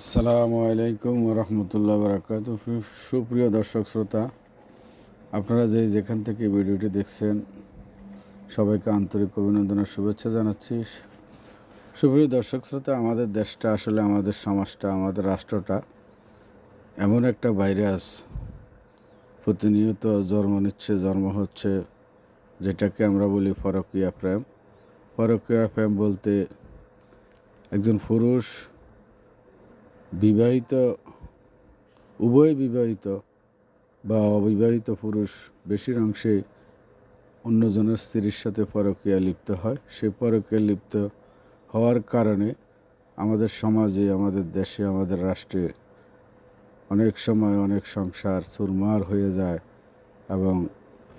আসসালামু আলাইকুম রহমতুল্লাহ বরাকাত সুপ্রিয় দর্শক শ্রোতা, আপনারা যে যেখান থেকে ভিডিওটি দেখছেন, সবাইকে আন্তরিক অভিনন্দন ও শুভেচ্ছা জানাচ্ছি। সুপ্রিয় দর্শক শ্রোতা, আমাদের দেশটা আসলে আমাদের সমাজটা, আমাদের রাষ্ট্রটা এমন একটা ভাইরাস প্রতিনিয়ত জন্ম নিচ্ছে, জন্ম হচ্ছে, যেটাকে আমরা বলি ফরকিয়া প্রেম ফরকিয়া প্রেম বলতে একজন পুরুষ বিবাহিত, উভয় বিবাহিত বা অবিবাহিত পুরুষ বেশির অংশে অন্যজনের স্ত্রীর সাথে পরকীয়া লিপ্ত হয়। সেই পরকীয়া লিপ্ত হওয়ার কারণে আমাদের সমাজে, আমাদের দেশে, আমাদের রাষ্ট্রে অনেক সময় অনেক সংসার চুরমার হয়ে যায় এবং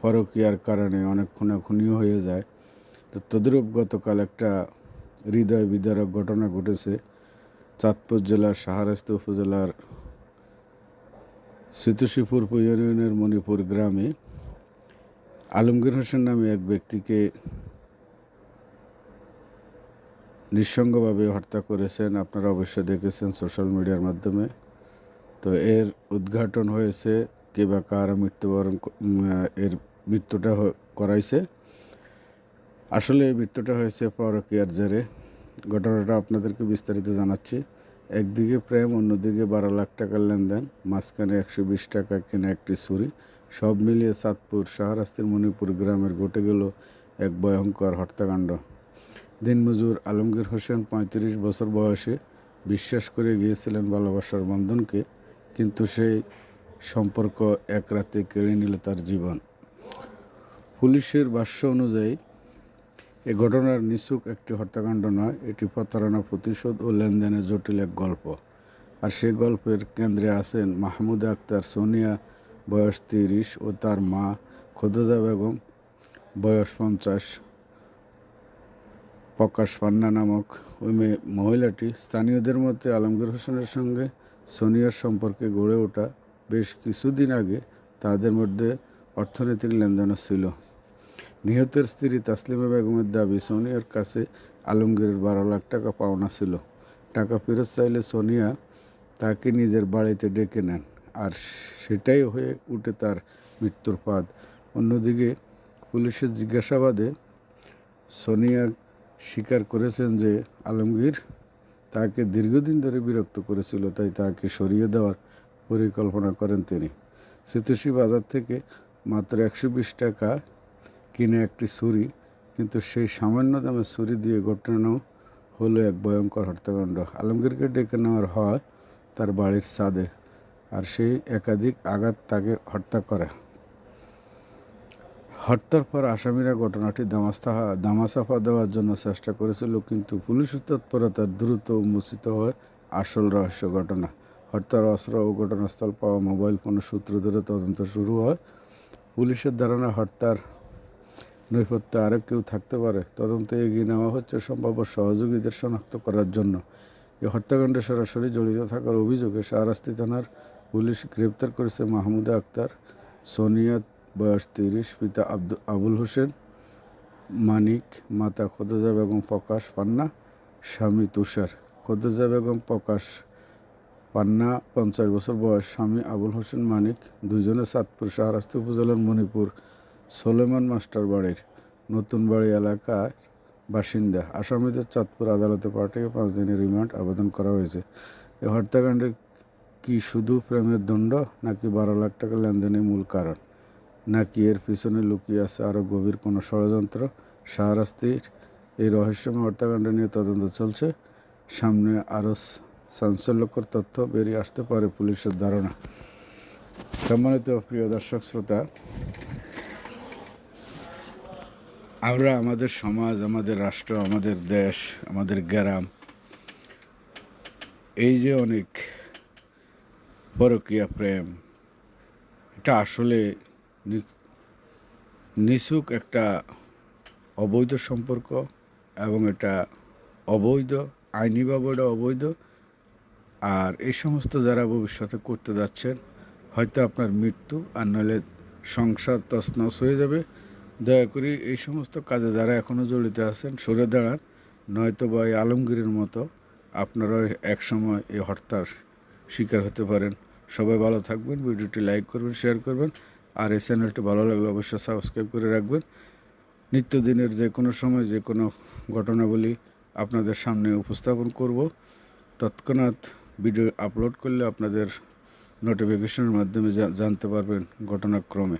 পরকীয়ার কারণে অনেক খুনাখুনিও হয়ে যায়। তো তদ্রূপ গতকাল একটা হৃদয় বিদারক ঘটনা ঘটেছে। চাঁদপুর জেলার সাহারাস্ত উপজেলার সিতুশিপুর ইউনিয়নের মণিপুর গ্রামে আলমগীর হোসেন নামে এক ব্যক্তিকে নিঃসঙ্গভাবে হত্যা করেছেন। আপনারা অবশ্যই দেখেছেন সোশ্যাল মিডিয়ার মাধ্যমে। তো এর উদ্ঘাটন হয়েছে, কে বা কার মৃত্যুবরণ এর মৃত্যুটা করাইছে। আসলে মৃত্যুটা হয়েছে পরকীয়ার জেরে। ঘটনাটা আপনাদেরকে বিস্তারিত জানাচ্ছি। একদিকে প্রেম, অন্যদিকে বারো লাখ টাকার লেনদেন, মাঝখানে একশো বিশ টাকা কেনা একটি ছুরি। সব মিলিয়ে চাঁদপুর শাহরাস্তির মণিপুর গ্রামের ঘটে গেল এক ভয়ঙ্কর হত্যাকাণ্ড। দিনমজুর আলমগীর হোসেন পঁয়ত্রিশ বছর বয়সে বিশ্বাস করে গিয়েছিলেন ভালোবাসার বন্ধনকে, কিন্তু সেই সম্পর্ক এক রাতে কেড়ে নিল তার জীবন। পুলিশের ভাষ্য অনুযায়ী এ ঘটনার নিছুক একটি হত্যাকাণ্ড নয়, এটি প্রতারণা, প্রতিশোধ ও লেনদেনের জটিল এক গল্প। আর সেই গল্পের কেন্দ্রে আছেন মাহমুদা আক্তার সোনিয়া, বয়স তিরিশ, ও তার মা খোদজা বেগম, বয়স পঞ্চাশ। প্রকাশ পান্না নামক ওই মেয়ে মহিলাটি স্থানীয়দের মধ্যে আলমগীর হোসেনের সঙ্গে সোনিয়ার সম্পর্কে গড়ে ওঠা বেশ কিছুদিন আগে তাদের মধ্যে অর্থনৈতিক লেনদেনও ছিল। নিহতের স্ত্রী তাসলিমা বেগমের দাবি, সোনিয়ার কাছে আলমগীরের বারো লাখ টাকা পাওনা ছিল। টাকা ফেরত চাইলে সোনিয়া তাকে নিজের বাড়িতে ডেকে নেন আর সেটাই হয়ে উঠে তার মৃত্যুর পাদ। অন্যদিকে পুলিশের জিজ্ঞাসাবাদে সোনিয়া স্বীকার করেছেন যে আলমগীর তাকে দীর্ঘদিন ধরে বিরক্ত করেছিল, তাই তাকে সরিয়ে দেওয়ার পরিকল্পনা করেন তিনি। সিতুশি বাজার থেকে মাত্র একশো বিশ টাকা কিনে একটি ছুরি, কিন্তু সেই সামান্য দামে ছুরি দিয়ে ঘটানো হলো এক ভয়ঙ্কর হত্যাকাণ্ড। আলমগীরকে ডেকে নেওয়ার হয় তার বাড়ির ছাদে, আর সেই একাধিক আঘাত তাকে হত্যা করে। হত্যার পর আসামিরা ঘটনাটি দামাস্তা দামাসাফা দেওয়ার জন্য চেষ্টা করেছিল, কিন্তু পুলিশের তৎপরতার দ্রুত উন্মোচিত হয় আসল রহস্য ঘটনা। হত্যার অস্ত্র ও ঘটনাস্থল পাওয়া মোবাইল ফোনের সূত্র ধরে তদন্ত শুরু হয়। পুলিশের ধারণা, হত্যার নৈপথ্যে আরও কেউ থাকতে পারে। তদন্তে এগিয়ে নেওয়া হচ্ছে সম্ভাব্য সহযোগীদের শনাক্ত করার জন্য। এই হত্যাকাণ্ডে সরাসরি জড়িত থাকার অভিযোগে শাহরাস্তি থানার পুলিশ গ্রেপ্তার করেছে মাহমুদা আক্তার, সোনিয়া, বয়স তিরিশ, পিতা আব্দু, আবুল হোসেন, মানিক, মাতা খোদজা বেগম প্রকাশ পান্না, স্বামী তুষার। খোদজা বেগম প্রকাশ পান্না, পঞ্চাশ বছর বয়স, স্বামী আবুল হোসেন, মানিক দুইজনে সাতপুর শাহরাস্তি উপজেলার মণিপুর। সোলেমান মাস্টার বাড়ির নতুন বাড়ি এলাকার বাসিন্দা আসামিদের চাঁদপুর আদালতে পাঠিয়ে পাঁচ দিনের রিমান্ড আবেদন করা হয়েছে। এই হত্যাকাণ্ডের কি শুধু প্রেমের দণ্ড, নাকি বারো লাখ টাকা লেনদেনের মূল কারণ? নাকি এর পিছনে লুকিয়ে আছে আরও গভীর কোনো ষড়যন্ত্র? শাহরাস্তির এই রহস্যময় হত্যাকাণ্ড নিয়ে তদন্ত চলছে। সামনে আরও চাঞ্চল্যকর তথ্য বেরিয়ে আসতে পারে পুলিশের ধারণা। সম্মানিত প্রিয় দর্শক, শ্রোতা আমরা আমাদের সমাজ, আমাদের রাষ্ট্র, আমাদের দেশ, আমাদের গ্রাম, এই যে অনেক পরকীয়া প্রেম, এটা আসলে নিছুক একটা অবৈধ সম্পর্ক এবং এটা অবৈধ আইনিভাবে এটা অবৈধ, আর এই সমস্ত যারা ভবিষ্যতে করতে যাচ্ছেন, হয়তো আপনার মৃত্যু আর নইলে সংসার তছনছ হয়ে যাবে। দয়া করে এই সমস্ত কাজে যারা এখনও জড়িত আছেন, সরে দাঁড়ান। নয়তো বা এই আলমগীরের মতো আপনারাও এক সময় এই হত্যার শিকার হতে পারেন। সবাই ভালো থাকবেন, ভিডিওটি লাইক করবেন, শেয়ার করবেন, আর এই চ্যানেলটি ভালো লাগলে অবশ্যই সাবস্ক্রাইব করে রাখবেন। নিত্যদিনের যে কোনো সময় যে কোনো ঘটনাবলী আপনাদের সামনে উপস্থাপন করব। তৎক্ষণাৎ ভিডিও আপলোড করলে আপনাদের নোটিফিকেশনের মাধ্যমে জানতে পারবেন ঘটনাক্রমে।